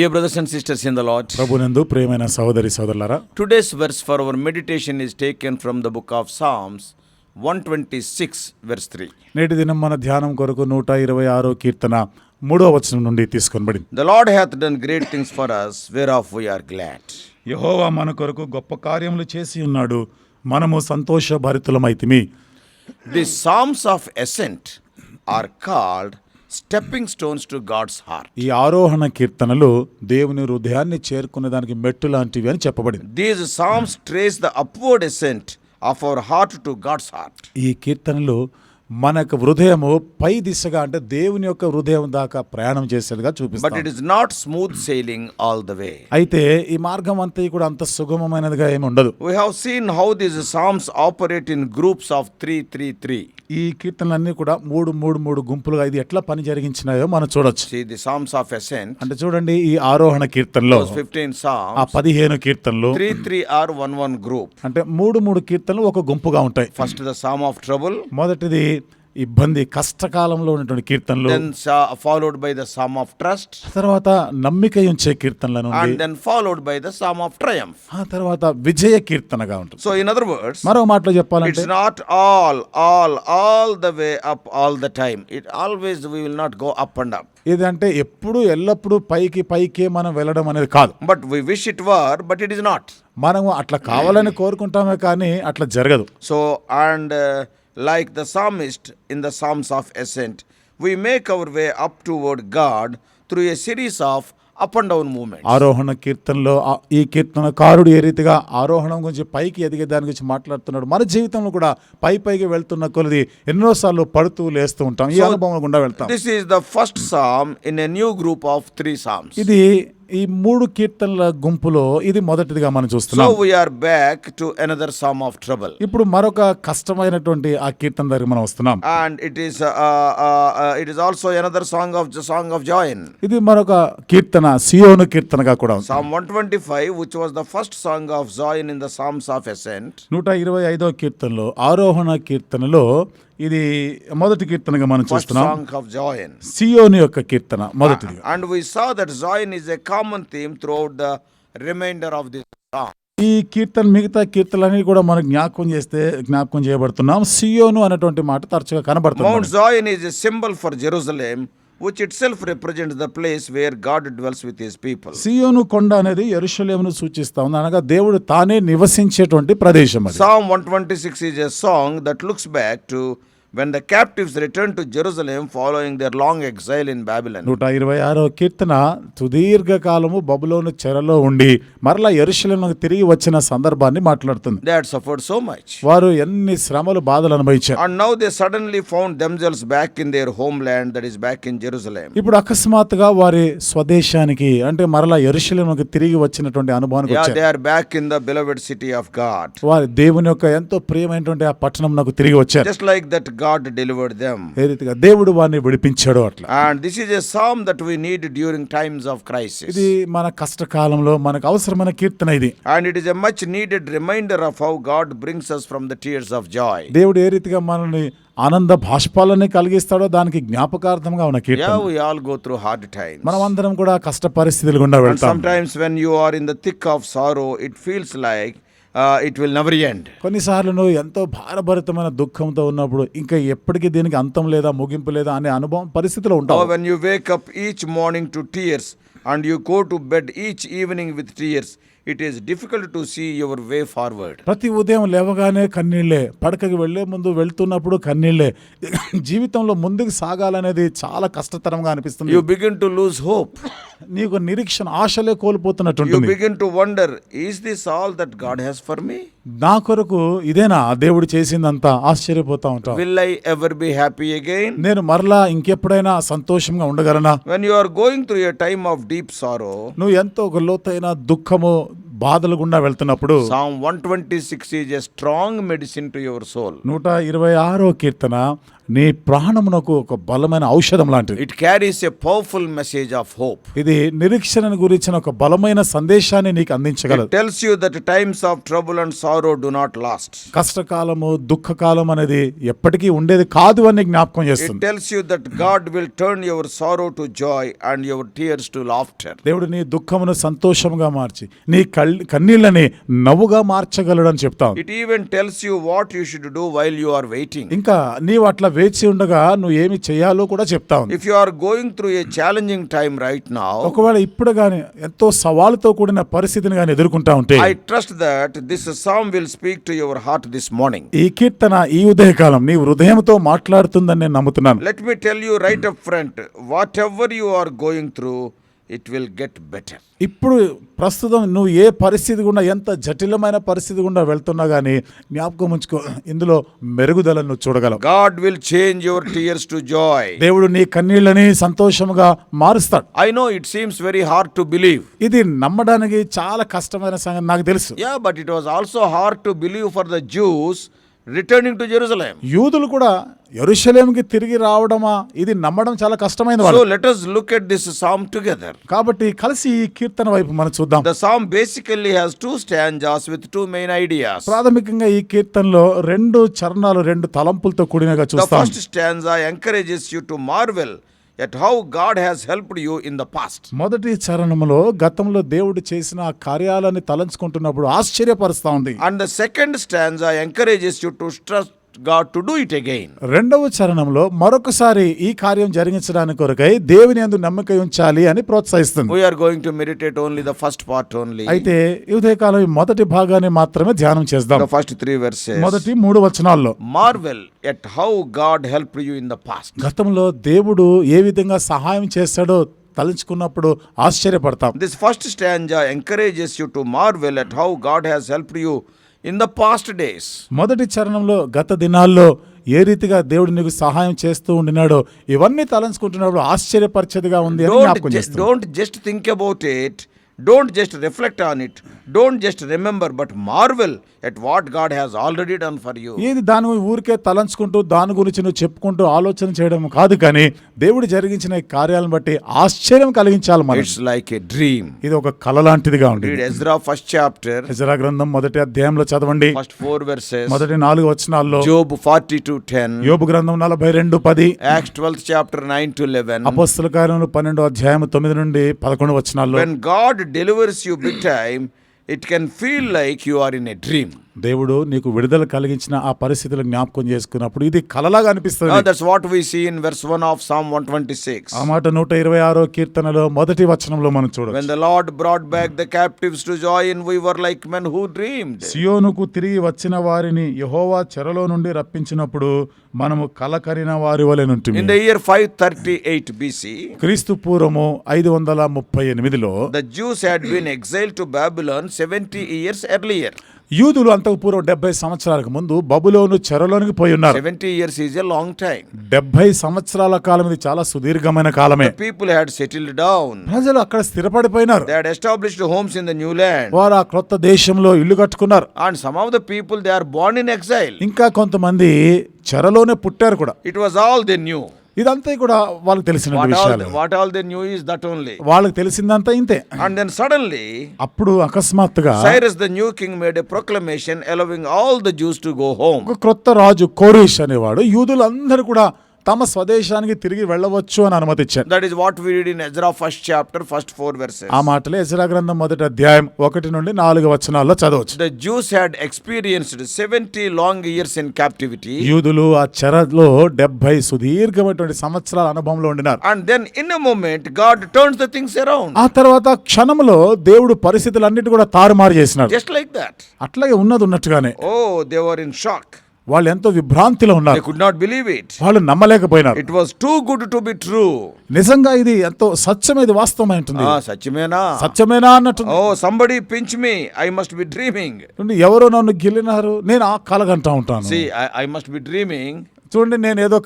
Dear brothers and sisters in the lord ప్రభు నందు ప్రేమైన సోదరి సోదరులారా today's verse for our meditation is taken from the book of Psalms one twenty six verse three నేటి దినం మన ధ్యానం కొరకు నూట ఇరవై ఆరో కీర్తన మూడో వచనం నుండి తీసుకొనబడింది. The lord hath done great things for us whereof we are glad యహోవా మన కొరకు గొప్ప కార్యములు చేసి ఉన్నాడు మనము సంతోష భరితులమైతిమి the psalms of ascent are called stepping stones to God's heart. ఈ ఆరోహణ కీర్తనలు దేవుని హృదయాన్ని చేరుకునే దానికి మెట్టు లాంటివి అని చెప్పబడింది. These psalms trace the upward ascent of our heart to God's heart ఈ కీర్తనలు మన యొక్క హృదయము పై దిశగా అంటే దేవుని యొక్క హృదయం దాకా ప్రయాణం చేసేదిగా But చూపిస్తాం it is not smooth sailing all the way. అయితే ఈ మార్గం అంతా కూడా అంత సుగమమైనదిగా ఏమి ఉండదు. We have seen how these Psalms operate in groups of 333. ఈ కీర్తనలన్నీ కూడా మూడు మూడు మూడు గుంపులుగా ఇది ఎట్లా పని జరిగించినాయో మనం చూడొచ్చు. The Psalms of Ascent, అంటే చూడండి ఈ ఆరోహణ కీర్తనలో those 15 ఆ పదిహేను కీర్తనలు 3 3 are 1 1 group. అంటే మూడు మూడు కీర్తనలు ఒక గుంపుగా ఉంటాయి. First, the Psalm of trouble, మొదటిది ఇబ్బంది కష్టకాలంలో ఉన్నటువంటి కీర్తనలు. Followed by the psalm of trust తర్వాత నమ్మిక ఉంచే కీర్తనలను then followed by the psalm of triumph తర్వాత విజయ కీర్తనగా ఉంటుంది. సో ఇన్ అదర్ వర్డ్స్ మరో మాటలో చెప్పాలంటే not all all all the way up all the time it always we will not go up and up ఇది అంటే ఎప్పుడు ఎల్లప్పుడూ పైకి పైకి మనం వెళ్ళడం అనేది కాదు. But we wish it were but it is not మనము అట్లా కావాలని కోరుకుంటామే కానీ అట్లా జరగదు. So and like the psalmist in the Psalms of Ascent, we make our way up toward God through a series of up and down movements. ఆరోహణ కీర్తనలో ఆ- ఈ కీర్తనకారుడు ఏ రీతిగా ఆరోహణం గురించి పైకి ఎదిగే దాని గురించి మాట్లాడుతున్నాడు మన జీవితంలో కూడా పై పైకి వెళ్తున్న కొలది ఎన్నోసార్లు పడుతూ లేస్తూ ఉంటాం ఈ So, అనుభవం గుండా వెళ్తాం This is the first psalm in a new group of three psalms. ఇది ఈ మూడు కీర్తనల గుంపులో ఇది మొదటిదిగా మనం చూస్తున్నాం. So are back to another psalm of trouble ఇప్పుడు మరొక కష్టమైనటువంటి ఆ కీర్తన దగ్గర మనం వస్తున్నాం. And it is it is also another song of song of Zion ఇది మరొక కీర్తన సియోను కీర్తనగా కూడా ఉంది. Psalm 125 which was the first song of Zion in the psalms of ఇరవై ఐదో కీర్తనలో ఆరోహణ కీర్తనలో ఇది మొదటి కీర్తనగా మనం చూస్తున్నాం. సియోన్ యొక్క కీర్తన మొదటి and we saw that Zion is a common theme through the reminder of this song ఈ కీర్తన మిగతా కీర్తనలన్నీ కూడా మనం జ్ఞాపకం చేస్తే జ్ఞాపకం చేయబడుతున్నాం. సియోను అనేటువంటి మాట తరచుగా కనబడుతుంది mount Zion is a symbol for Jerusalem which itself represent the place where God dwells with his people సియోను కొండ అనేది ఎరుషలేమును సూచిస్తాంది అనగా దేవుడు తానే నివసించేటువంటి ప్రదేశం psalm one twenty six is a song that looks back to when the captives returned to Jerusalem following their long exile in Babylon. నూట ఇరవై ఆరో కీర్తన సుదీర్ఘ కాలము బబులోను చెరలో ఉండి మరలా ఎరుషలేముకు తిరిగి వచ్చిన సందర్భాన్ని మాట్లాడుతుంది They had suffered so much. వారు ఎన్ని శ్రమలు బాధలు అనుభవించారు And now they suddenly found themselves back in their homeland, that is, back in Jerusalem. ఇప్పుడు అకస్మాత్తుగా వారి స్వదేశానికి అంటే మరలా ఎరుషలేముకు తిరిగి వచ్చినటువంటి అనుభవానికి వచ్చారు they are back in the beloved city of God. వారి దేవుని యొక్క ఎంతో ప్రియమైనటువంటి ఆ పట్టణం నాకు తిరిగి వచ్చారు Just like that, God delivered them. ఏ రీతిగా దేవుడు వారిని విడిపించాడు అట్లా And this is a psalm that we need during times of crisis. ఇది మన కష్టకాలంలో మనకు అవసరమైన కీర్తన ఇది And it is a much needed reminder of how God brings us from the tears of joy. దేవుడు ఏ రీతిగా మనల్ని ఆనంద భాష్పాలని కలిగిస్తాడో దానికి జ్ఞాపకార్థంగా ఉన్న కీర్తన we all go through hard times. మనం అందరం కూడా కష్ట పరిస్థితులు గుండా వెళ్తాం sometimes when you are in the thick of sorrow, it feels like uh, it will never end కొన్నిసార్లు నువ్వు ఎంతో భారభరితమైన దుఃఖంతో ఉన్నప్పుడు ఇంకా ఎప్పటికీ దీనికి అంతం లేదా ముగింపు లేదా అనే అనుభవం పరిస్థితిలో ఉంటావు. When you wake up each morning to tears and you go to bed each evening with tears it is difficult to see your way forward ప్రతి ఉదయం లేవగానే కన్నీళ్ళే పడకకి వెళ్ళే ముందు వెళ్తున్నప్పుడు కన్నీళ్ళే. జీవితంలో ముందుకు సాగాలనేది చాలా కష్టతరంగా అనిపిస్తుంది. You begin to lose hope నీకు నిరీక్షణ ఆశలే కోల్పోతున్నట్టు begin to wonder is this all that God has for me నా కొరకు ఇదేనా దేవుడు చేసిందంతా? ఆశ్చర్యపోతా ఉంటా will I ever be happy again నేను మరలా ఇంకెప్పుడైనా సంతోషంగా ఉండగలనా? When you are going through a time of deep sorrow నువ్వు ఎంతో ఒక లోతైన దుఃఖము బాధలు గుండా వెళ్తున్నప్పుడు song one twenty six is a strong medicine to your soul నూట ఇరవై ఆరో కీర్తన నీ ప్రాణమునకు ఒక బలమైన ఔషధం లాంటిది. It carries a powerful message of hope ఇది నిరీక్షణను గురించిన ఒక బలమైన సందేశాన్ని నీకు అందించగలదు. Tells you that times of trouble and sorrow do not last కష్టకాలము దుఃఖకాలం అనేది ఎప్పటికీ ఉండేది కాదు అని జ్ఞాపకం చేస్తుంది. It tells you that God will turn your sorrow to joy and your tears to laughter దేవుడు నీ దుఃఖమును సంతోషంగా మార్చి నీ కన్నీళ్ళని నవ్వుగా మార్చగలడని చెప్తాం. It even tells you what you should do while you are waiting ఇంకా నీవు అట్లా వేచి ఉండగా నువ్వు ఏమి చేయాలో కూడా చెప్తావు if you are going through a challenging time right నా ఒకవేళ ఇప్పుడు కానీ ఎంతో సవాలుతో కూడిన పరిస్థితిని కానీ ఎదుర్కొంటా ఉంటే I trust that this song will speak to your heart this morning ఈ కీర్తన ఈ ఉదయకాలం నీ హృదయంతో మాట్లాడుతుందని నేను నమ్ముతున్నాను. Let me tell you right up front whatever you are going through it will get better ఇప్పుడు ప్రస్తుతం నువ్వు ఏ పరిస్థితి గుండా ఎంత జటిలమైన పరిస్థితి గుండా వెళ్తున్నా కానీ జ్ఞాపకం ఉంచుకో. ఇందులో మెరుగుదల నువ్వు చూడగలవు. God will change your tears to joy దేవుడు నీ కన్నీళ్ళని సంతోషంగా మారుస్తాడు. I know it seems very hard to believe ఇది నమ్మడానికి చాలా కష్టమైన సంగతి నాకు తెలుసు. Yeah but it was also hard to believe for the Jews returning to Jerusalem యూదులు కూడా ఎరుసలేంకి తిరిగి రావడమా? ఇది నమ్మడం చాలా కష్టమైన let us look at this psalm together కాబట్టి కలిసి ఈ కీర్తన వైపు మనం చూద్దాం. The basically has two stanzas with two main ideas ప్రాథమికంగా ఈ కీర్తనలో రెండు చరణాలు రెండు తలంపులతో కూడిన చూస్తాం. First stanza encourages you to marvel at how God has helped you in the past. మొదటి చరణంలో గతంలో దేవుడు చేసిన కార్యాలని తలంచుకుంటున్నప్పుడు ఆశ్చర్యపరుస్తా ఉంది And the second stanza encourages you to trust God to do it again రెండవ చరణంలో మరొకసారి ఈ కార్యం జరిగించడానికి కొరకై దేవుని అందు నమ్మకం ఉంచాలి అని ప్రోత్సహిస్తుంది. We're going to meditate only the first part only అయితే ఇదే కాలం మొదటి భాగాన్ని మాత్రమే ధ్యానం చేద్దాం. ఫస్ట్ త్రీ వర్స్ మొదటి మూడు వచనాల్లో. Marvel at how God help you in the past గతంలో దేవుడు ఏ విధంగా సహాయం చేస్తాడో తలుచుకున్నప్పుడు ఆశ్చర్యపడతాం. This first stanza encourages you to marvel at how God has help you in the past days. మొదటి చరణంలో గత దినాల్లో ఏ రీతిగా దేవుడు నీకు సహాయం చేస్తూ ఉండినాడో ఇవన్నీ తలంచుకుంటున్నప్పుడు ఆశ్చర్యపరిచేదిగా ఉంది అని Don't, జ్ఞాపకం ju- చేస్తుంది don't just reflect on it don't just remember but marvel at what God has already done for you ఇది దాని ఊరికే తలంచుకుంటూ దాని గురించి నువ్వు చెప్పుకుంటూ ఆలోచన చేయడం కాదు కానీ దేవుడు జరిగించిన కార్యాలను బట్టి ఆశ్చర్యం కలిగించాలి మనం ఇట్స్ లైక్ ఏ డ్రీమ్ ఇది ఒక కళ లాంటిదిగా ఉంది ఎజ్రా ఫస్ట్ చాప్టర్ ఎజ్రా గ్రంథం మొదటి అధ్యాయంలో చదవండి. ఫస్ట్ ఫోర్ వర్సెస్ మొదటి నాలుగు వచనాల్లో. జోబు ఫార్టీ టు టెన్ యోబు గ్రంథం నలభై రెండు పది. Acts twelfth chapter nine to eleven అపస్తుల కార్యంలో పన్నెండు అధ్యాయం తొమ్మిది నుండి పదకొండు వచనాల్లో. When God delivers you big time it can feel like you are in a dream దేవుడు నీకు విడుదల కలిగించిన ఆ పరిస్థితులు జ్ఞాపకం చేసుకున్నప్పుడు ఇది కలలాగా అనిపిస్తుంది. That's what we see in verse 1 of psalm 126 ఆ మాట 126 ఆరో కీర్తనలో మొదటి వచనంలో మనం చూడొచ్చు. When the Lord brought back the captives to Zion we were like men who dreamed సియోనుకు తిరిగి వచ్చిన వారిని యెహోవా చెరలో నుండి రప్పించినప్పుడు మనము కలకరిన వారి వలె నుంచి the year five thirty eight BC క్రీస్తు పూర్వము ఐదు వందల ముప్పై ఎనిమిదిలో the Jews had been exile to Babylon seventy years early యూదులు అంతకు పూర్వం డెబ్బై సంవత్సరాలకు ముందు బబులోను చెరలోనికి పోయి ఉన్నారు. Seventy years is a long time డెబ్బై సంవత్సరాల కాలం ఇది చాలా సుదీర్ఘమైన కాలమే. పీపుల్ హ్యాడ్ సెటిల్డ్ డౌన్ ప్రజలు అక్కడ స్థిరపడిపోయినారు. They established homes in the new land వారు ఆ క్రొత్త దేశంలో ఇల్లు కట్టుకున్నారు. And some of the people they are born in exile ఇంకా కొంతమంది చెరలోనే పుట్టారు కూడా. It was all they knew ఇదంతా కూడా వాళ్ళకి తెలిసిన విషయాలు. What all they knew is that only వాళ్ళకి తెలిసిందంతా ఇంతే. అండ్ దెన్ సడన్లీ అప్పుడు అకస్మాత్తుగా Cyrus the new king made a proclamation allowing all the Jews to go home ఒక క్రొత్త రాజు కోరేష్ అనేవాడు యూదులందరూ కూడా తమ స్వదేశానికి తిరిగి వెళ్ళవచ్చు అని అనుమతిచ్చారు. That is what in Ezra first chapter first four verses ఆ మాటలు ఎజ్రా గ్రంథం మొదటి అధ్యాయం ఒకటి నుండి నాలుగు వచనాల్లో చదవచ్చు. The Jews had experienced seventy long years in captivity యూదులు ఆ చెరలో డెబ్బై సుదీర్ఘమైనటువంటి సంవత్సరాల అనుభవంలో ఉండినారు. And then in moment God turns the things around ఆ తర్వాత క్షణంలో దేవుడు పరిస్థితులన్నిటి కూడా తారుమారు చేసినారు జస్ట్ లైక్ దట్ అట్లాగే ఉన్నది ఉన్నట్టుగానే. ఓ దేవర్ ఇన్ షాక్ వాళ్ళు ఎంతో విభ్రాంతిలో ఉన్నారు. కుడ్ నాట్ బిలీవ్ ఇట్ వాళ్ళు నమ్మలేకపోయినారు. It was too good to be true నిజంగా ఇది ఎంతో సత్యమే ఇది వాస్తవమై ఉంటుంది సత్యమేనా? సత్యమేనా అన్నట్టు ఓ somebody pinch I must be dreaming ఎవరు నన్ను గెలినారు నేను ఆ కాలగంటా ఉంటాను. ఐ మస్ట్ బి డ్రీమింగ్ చూడండి నేను ఏదో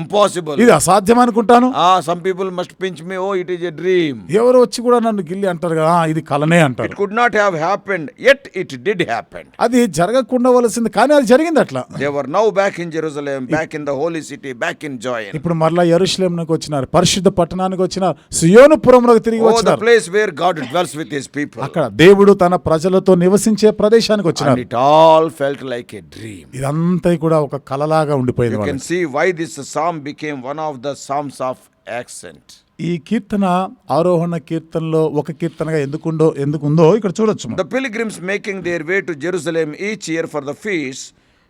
ఇంపాసిబుల్ ఇది అసాధ్యం అనుకుంటాను. Some people must pinch me oh it is a dream ఎవరు వచ్చి కూడా నన్ను గిల్లి అంటారు కదా ah, ఇది కలనే అంటారు. Could not have happened yet it did happen అది జరగకుండా వలసింది కానీ అది జరిగింది అట్లా. They were now back in Jerusalem back in the holy city back in joy ఇప్పుడు మరలా ఎరుసలేం నాకు వచ్చినారు పరిశుద్ధ పట్టణానికి వచ్చినారు సుయోనుపురం తిరిగి వచ్చినారు. Place where God dwells with his అక్కడ దేవుడు తన ప్రజలతో నివసించే ప్రదేశానికి వచ్చినారు. It felt like a dream ఇదంతా కూడా ఒక కలలాగా ఉండిపోయింది You can వాళ్ళకి. see why this psalm became one of the psalms of accent. ఈ కీర్తన ఆరోహణ కీర్తనలో ఒక కీర్తనగా ఎందుకుందో ఎందుకుందో ఇక్కడ చూడొచ్చు pilgrims making their way to Jerusalem each year for the feast,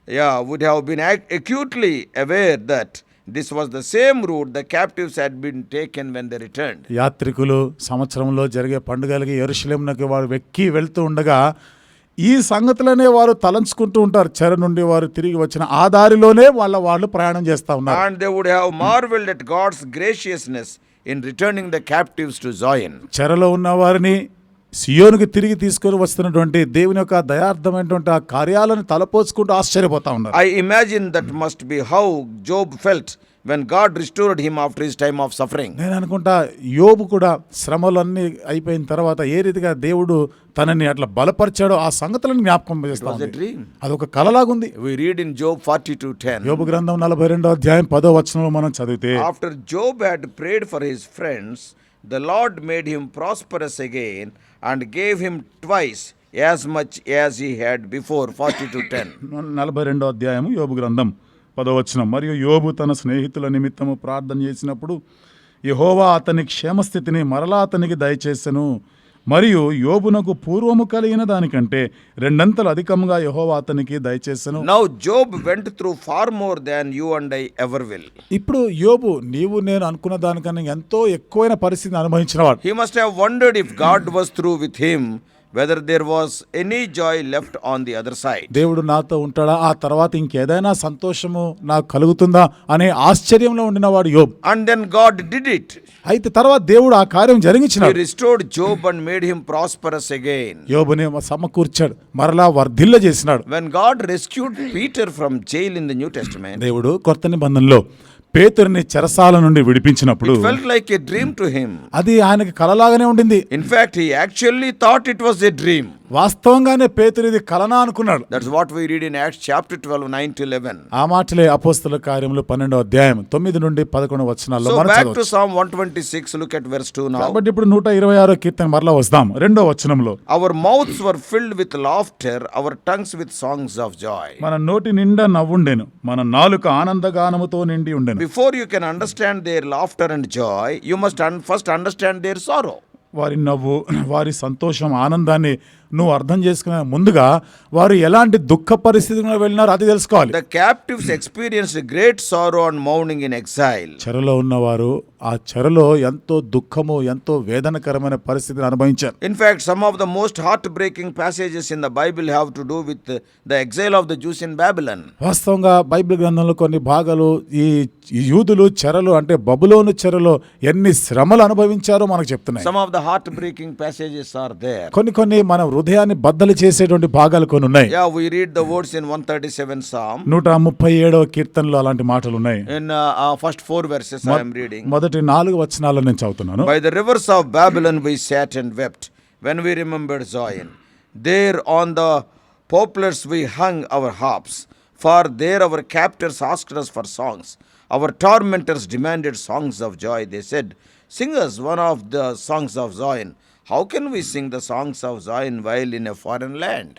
yeah, would have been ac- acutely aware that this was the same route the captives had been taken when they returned. యాత్రికులు సంవత్సరంలో జరిగే పండుగలకి ఎరుషలేమునకి వారు వెక్కి వెళ్తూ ఉండగా ఈ సంగతులనే వారు తలంచుకుంటూ ఉంటారు. చెర నుండి వారు తిరిగి వచ్చిన ఆ దారిలోనే వాళ్ళ వాళ్ళు ప్రయాణం చేస్తా ఉన్నారు. And they would have marveled at God's graciousness in returning the captives to Zion. చెరలో ఉన్న వారిని సియోనుకి తిరిగి తీసుకొని వస్తున్నటువంటి దేవుని యొక్క దయార్థమైనటువంటి ఆ కార్యాలను తలపోచుకుంటూ ఆశ్చర్యపోతా ఉన్నారు. I imagine that must be how Job felt when God restored him after his time of suffering నేను అనుకుంటా యోబు కూడా శ్రమలన్నీ అయిపోయిన తర్వాత ఏ రీతిగా దేవుడు తనని అట్లా బలపరిచాడో ఆ సంగతులను జ్ఞాపకం చేస్తాడు అది ఒక కలలాగుంది. We read in Job forty two ten యోబు గ్రంథం నలభై రెండో అధ్యాయం పదో వచనంలో మనం చదివితే after Job had prayed for his friends the Lord made him prosperous again and gave him twice as much as he had before forty two ten నలభై రెండో అధ్యాయం యోబు గ్రంథం. పదో వచనం మరియు యోబు తన స్నేహితుల నిమిత్తము ప్రార్థన చేసినప్పుడు యహోవా అతని క్షేమస్థితిని మరలా అతనికి దయచేసెను. మరియు యోబునకు పూర్వము కలిగిన దానికంటే రెండంతలు అధికంగా యహోవా అతనికి దయచేసెను. Now Job went through far more than you and I ever will. ఇప్పుడు యోబు నీవు నేను అనుకున్న దానికన్నా ఎంతో ఎక్కువైన పరిస్థితిని అనుభవించినవాడు He must have wondered if God was through with him, whether there was any joy left on the other side. దేవుడు నాతో ఉంటాడా ఆ తర్వాత ఇంకేదైనా సంతోషము నాకు కలుగుతుందా అనే ఆశ్చర్యంలో ఉండినవాడు యోబు And then God did it. అయితే తర్వాత దేవుడు ఆ కార్యం He జరిగించినాడు restored Job and made him prosperous again. యోబుని సమకూర్చాడు మరలా వర్ధిల్ల చేసినాడు When God rescued Peter from jail in the New Testament, దేవుడు కొత్త నిబంధనలో పేతుర్ని చెరసాల నుండి విడిపించినప్పుడు felt like a dream to him అది ఆయనకి కలలాగానే ఉండింది. In fact he actually thought it was a dream వాస్తవంగానే పేతురు ఇది కలనా అనుకున్నాడు. That's what we read in Acts chapter 12 9 to ఆ మాటలే అపొస్తల కార్యములు 12వ అధ్యాయం తొమ్మిది నుండి 11 వచనాల్లో మనం చదువుతాం so back to psalm look at verse 2 now కాబట్టి ఇప్పుడు 126 కీర్తన మరలా వస్తాం. రెండో వచనంలో. Our mouths were filled with laughter our tongues with songs of joy మన నోటి నిండా నవ్వుండెను మన నాలుక ఆనంద గానముతో నిండి ఉండెను. Before you can understand their laughter and joy you must first understand their sorrow వారి నవ్వు వారి సంతోషం ఆనందాన్ని నువ్వు అర్థం చేసుకునే ముందుగా వారు ఎలాంటి దుఃఖ పరిస్థితిలో వెళ్ళినారో అది తెలుసుకోవాలి. The experience great sorrow and mourning in exile చెరలో ఉన్నవారు ఆ చెరలో ఎంతో దుఃఖము ఎంతో వేదనకరమైన పరిస్థితిని అనుభవించారు. In fact some of the most heart breaking passages in the Bible have to do with the exile of the Jews in Babylon వాస్తవంగా బైబిల్ గ్రంథంలో కొన్ని భాగాలు ఈ యూదులు చెరలు అంటే బబులోను చెరలో ఎన్ని శ్రమలు అనుభవించారో మనకు చెప్తున్నాయి. Some of the heart breaking passages are there కొన్ని కొన్ని మనం హృదయాన్ని బద్దలు చేసేటువంటి భాగాలు కొన్ని ఉన్నాయి. Yeah we read the words in 137 psalm 137 వ కీర్తనలో అలాంటి మాటలు ఉన్నాయి. First four verses I reading మొదటి నాలుగు వచనాలను నేను చదువుతున్నాను. By the rivers of Babylon we sat and wept when we remembered Zion there on the poplars we hung our harps for there our captors asked for songs our tormentors demanded songs of joy they said sing us one of the songs of Zion how can we sing the songs of Zion while in a foreign land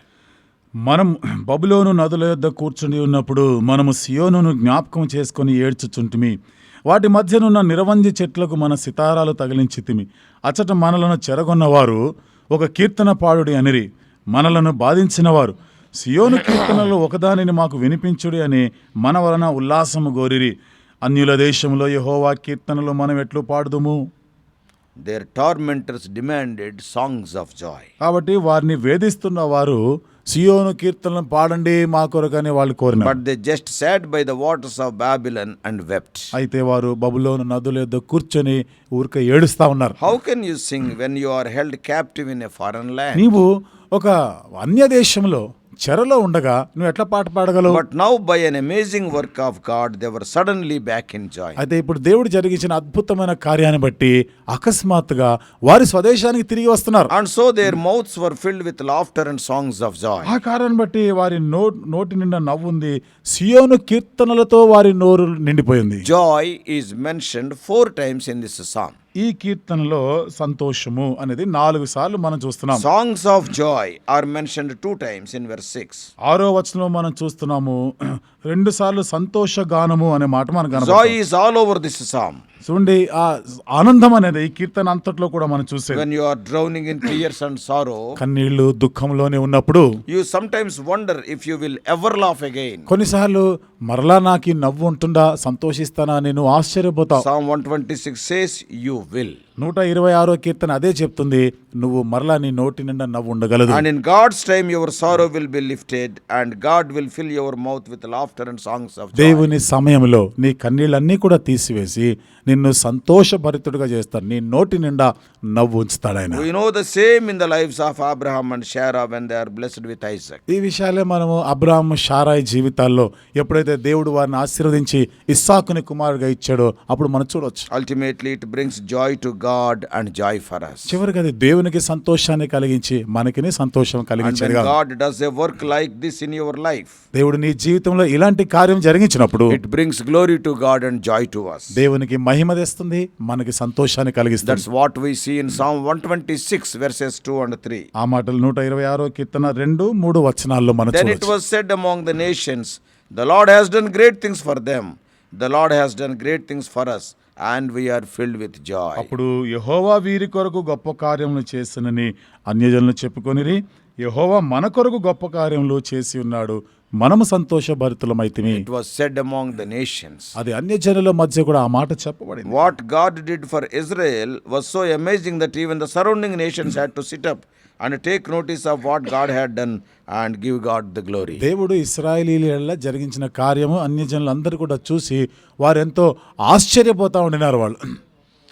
మనం బబులోను నదుల యొద్ద కూర్చుని ఉన్నప్పుడు మనము సియోనును జ్ఞాపకం చేసుకొని ఏడ్చుచుంటిమి. వాటి మధ్యనున్న నిరవంజి చెట్లకు మన సితారాలు తగిలించితిమి. అచ్చట మనలను చెరగొన్నవారు ఒక కీర్తన పాడుడి అనిరి. మనలను బాధించినవారు. సియోను కీర్తనలు ఒకదానిని మాకు వినిపించుడి అని మన వలన ఉల్లాసము గోరిరి. అన్యుల దేశంలో యహోవా కీర్తనలు మనం ఎట్లు పాడుదుము? Their tormentors demanded songs of joy కాబట్టి వారిని వేధిస్తున్న వారు సియోను కీర్తనలు పాడండి మా కొరకు అని వాళ్ళు కోరి but they just sat by the waters of Babylon and wept అయితే వారు బబులోను నదుల యొక్క కూర్చొని ఊరిక ఏడుస్తా ఉన్నారు. How can you sing when you are held captive in a foreign land నీవు ఒక అన్య దేశంలో చెరలో ఉండగా నువ్వు ఎట్లా పాట పాడగలవు? But now by an amazing work of God they were suddenly back in joy అయితే ఇప్పుడు దేవుడు జరిగించిన అద్భుతమైన కార్యాన్ని బట్టి అకస్మాత్తుగా వారి స్వదేశానికి తిరిగి వస్తున్నారు. And so their mouths were filled with laughter and songs of joy ఆ కార్యాన్ని బట్టి వారి నోట్ నోటి నిండా నవ్వుంది. సియోను కీర్తనలతో వారి నోరు నిండిపోయింది. Joy is mention four times in this song ఈ కీర్తనలో సంతోషము అనేది నాలుగు సార్లు మనం చూస్తున్నాం. Songs of joy are mention two times in verse six ఆరో వచనం మనం చూస్తున్నాము రెండు సార్లు సంతోష గానము అనే మాట మనకు joy is all over this song చూడండి ఆ ఆనందం అనేది ఈ కీర్తన అంతట్లో కూడా మనం చూసే when you are drowning in tears and sorrow కన్నీళ్ళు దుఃఖంలోనే ఉన్నప్పుడు you sometimes wonder if you will ever laugh again కొన్నిసార్లు మరలా నాకు నవ్వు ఉంటుందా సంతోషిస్తానా నేను ఆశ్చర్యపోతా. సామ్ 126 సేస్ యు విల్ నూట ఇరవై ఆరో కీర్తన అదే చెప్తుంది నువ్వు మరలా నీ నోటి నిండా నవ్వు ఉండగలదు. And in God's time your sorrow will be lifted and God will fill your mouth with laughter and songs of దేవుని సమయంలో నీ కన్నీళ్ళన్నీ కూడా తీసివేసి నిన్ను సంతోషభరితుడిగా చేస్తాడు నీ నోటి నిండా నవ్వు ఉంచుతాడు ఆయన. You know the same in the lives of Abraham and Sarah when they are blessed with Isaac ఈ విషయాలే మనము అబ్రహం షారాయ్ జీవితాల్లో ఎప్పుడైతే దేవుడు వారిని ఆశీర్వదించి ఇస్సాకుని కుమారుడిగా ఇచ్చాడో అప్పుడు మనం చూడొచ్చు. Ultimately it brings joy to God and joy for us చివరిగా అది దేవునికి సంతోషాన్ని కలిగించి మనకి సంతోషం కలిగించింది God does a work like this in your life దేవుడు నీ జీవితంలో ఇలాంటి కార్యం జరిగించినప్పుడు it brings glory to God and joy to us దేవునికి మహిమ తెస్తుంది మనకి సంతోషాన్ని కలిగిస్తుంది. That's what we see in Psalm 126 verses 2 and 3 ఆ మాటల 126 కీర్తన 2 3 వచనాల్లో మనం చూడొచ్చు then it was said among the nations the Lord has done great things for them the Lord has done great things for us and we are filled with joy. అప్పుడు యహోవా వీరి కొరకు గొప్ప కార్యములు చేసినని అన్యజనులు చెప్పుకొనిరి యహోవా మన కొరకు గొప్ప కార్యములు చేసి ఉన్నాడు మనము సంతోషభరితులమైతిమి It was said among the nations. అది అన్యజనుల మధ్య కూడా ఆ మాట చెప్పబడింది What God did for Israel was so amazing that even the surrounding nations had to sit up and take notice of what God had done and give God the glory దేవుడు ఇస్రాయేలీల జరిగించిన కార్యము అన్యజనులందరూ కూడా చూసి వారెంతో ఆశ్చర్యపోతూ ఉండినారు వాళ్ళు.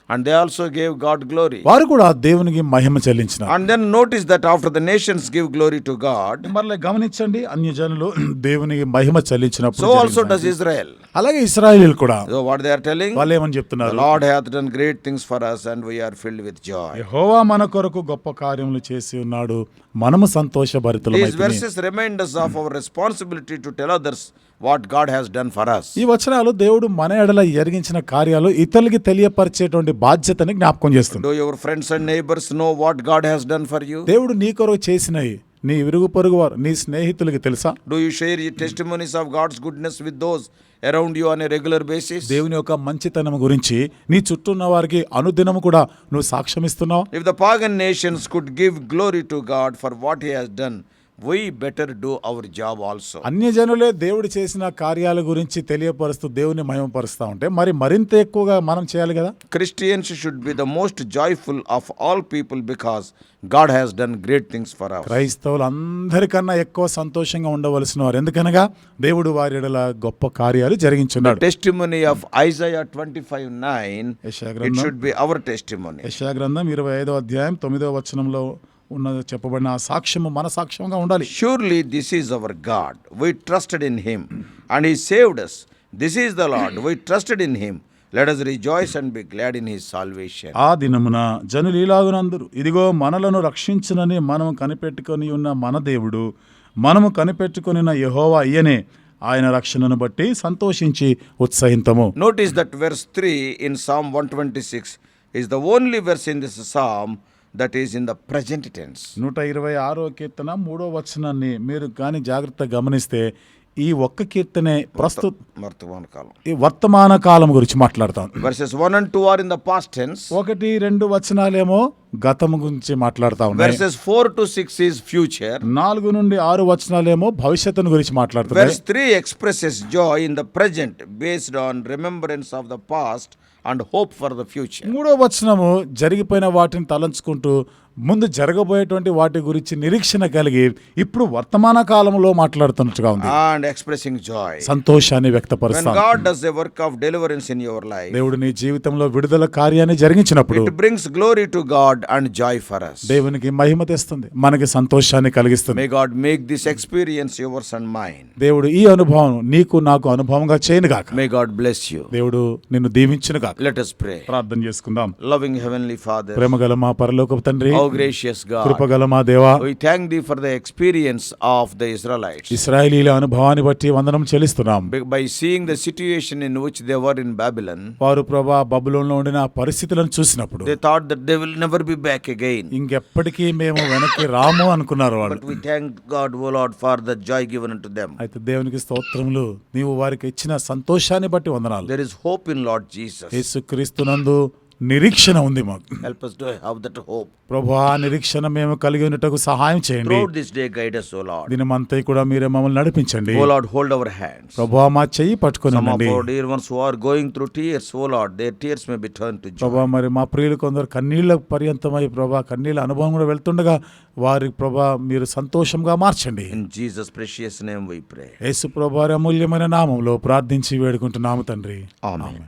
And they also gave God glory. వారు కూడా దేవునికి మహిమ చెల్లించిన And then notice that after the nations give glory to God, మరలా గమనించండి అన్యజనులు దేవునికి మహిమ చెల్లించినప్పుడు so also జరిగిన- does Israel. అలాగే ఇస్రాయేలీలు కూడా So what they are telling? వాళ్ళు ఏమని The చెప్తున్నారు Lord hath done great things for us and we are filled with joy. యెహోవా మన కొరకు గొప్ప కార్యములు చేసి ఉన్నాడు మనము These సంతోషభరితులమైతిమి verses remind us of our responsibility to tell others what God has done for us ఈ వచనాలు దేవుడు మన ఎడల జరిగించిన కార్యాలు ఇతరులకి తెలియపరిచేటువంటి బాధ్యతని జ్ఞాపకం చేస్తుంది. Do your friends and neighbours know what God has done for you దేవుడు నీ కొరకు చేసినవి నీ విరుగు పొరుగు వారు నీ స్నేహితులకి తెలుసా? Do you share you testimonies of God's goodness with those around you on a regular basis దేవుని యొక్క మంచితనం గురించి నీ చుట్టూ ఉన్న వారికి అనుదినం కూడా నువ్వు సాక్ష్యమిస్తున్నావు? If the pagan nations could give glory to God for what he has done we better do our job also. అన్యజనులే దేవుడు చేసిన కార్యాల గురించి తెలియపరుస్తూ దేవుని మహిమపరుస్తూ ఉంటే మరి మరింత ఎక్కువగా మనం చేయాలి కదా Christians should be the most joyful of all people because God has done great things for us. క్రైస్తవులు అందరికన్నా ఎక్కువ సంతోషంగా ఉండవలసిన వారు ఎందుకనగా దేవుడు వారి గొప్ప కార్యాలు జరిగించున్నాడు Testimony of Isaiah 25 9, యెషయా it గ్రంథం should be our testimony. యెషయా గ్రంథం ఇరవై ఐదో అధ్యాయం తొమ్మిదో వచనంలో ఉన్న చెప్పబడిన సాక్ష్యము మన సాక్ష్యంగా ఉండాలి. Surely this is our God we trusted in him and he saved us this is the Lord we trusted in him let us rejoice and be glad in his salvation ఆ దినమున జనులు ఇలాగునందరు ఇదిగో మనలను రక్షించునని మనం కనిపెట్టుకొని ఉన్న మన దేవుడు మనము కనిపెట్టుకొని ఉన్న యహోవా అయ్యనే ఆయన రక్షణను బట్టి సంతోషించి ఉత్సహింతము. Notice that verse three in Psalm one twenty six is the only verse in this psalm that is in the present tense. నూట ఇరవై ఆరో కీర్తన మూడో వచనాన్ని మీరు కానీ జాగ్రత్తగా గమనిస్తే ఈ ఒక్క కీర్తనే ప్రస్తుత వర్తమాన కాలం. ఈ వర్తమాన కాలం గురించి మాట్లాడతాం Verses 1 and 2 are in the past tense. ఒకటి రెండు వచనాలేమో గతం గురించి మాట్లాడుతా ఉన్నాయి Verses 4 to 6 is future. నాలుగు నుండి ఆరు వచనాలేమో భవిష్యత్తును గురించి మాట్లాడుతున్నాయి Verse 3 expresses joy in the present based on remembrance of the past and hope for the future మూడో వచనము జరిగిపోయిన వాటిని తలంచుకుంటూ ముందు జరగబోయేటువంటి వాటి గురించి నిరీక్షణ కలిగి ఇప్పుడు వర్తమాన కాలంలో మాట్లాడుతున్నట్టుగా ఉంది and expressing joy. సంతోషాన్ని When వ్యక్తపరుస్తాం God does a work of deliverance in your life, దేవుడు నీ జీవితంలో విడుదల కార్యాన్ని జరిగించినప్పుడు it brings glory to God and joy for us. దేవునికి మహిమ తెస్తుంది మనకి సంతోషాన్ని కలిగిస్తుంది May God make this experience yours and mine. దేవుడు ఈ అనుభవం నీకు నాకు అనుభవంగా చేయను గాక May God bless you. దేవుడు నిన్ను దీవించును గాక Let us pray. ప్రార్థన చేసుకుందాం Loving Heavenly Father, ప్రేమగల మా పరలోకపు తండ్రి కృపగల మా దేవా. We thank thee for the experience of the Israelites ఇజ్రాయేలీల అనుభవాన్ని బట్టి వందనం చెల్లిస్తున్నాం. By seeing the situation in which they were in Babylon వారు ప్రభా బబులోన్ ఉండిన పరిస్థితులను చూసినప్పుడు they thought that they will never be back again ఇంకెప్పటికీ మేము వెనక్కి రాము అనుకున్నారు వాళ్ళు. But we thank God O Lord for the joy given to them అయితే దేవునికి స్తోత్రములు. నీవు వారికి ఇచ్చిన సంతోషాన్ని బట్టి వందనాలు. There is hope in Lord Jesus యేసుక్రీస్తునందు నిరీక్షణ ఉంది మాకు. ప్రభు ఆ నిరీక్షణ మేము కలిగి ఉండటకు సహాయం చేయండి. This day guide us O Lord దీని మంతై కూడా మీరే మమ్మల్ని నడిపించండి. O Lord hold our hands ప్రభు మా చెయ్యి పట్టుకొని ఉండండి some of dear ones who are going through tears O Lord their tears may be turn to joy ప్రభు మరి మా ప్రియుల కొందరు కన్నీళ్ళ పర్యంతమై ప్రభు కన్నీళ్ళ అనుభవం కూడా వెళ్తుండగా వారి ప్రభు మీరు సంతోషంగా మార్చండి. In Jesus precious name we pray యేసు ప్రభు అమూల్యమైన నామములో ప్రార్థించి వేడుకుంటున్నాము తండ్రి. ఆమేన్.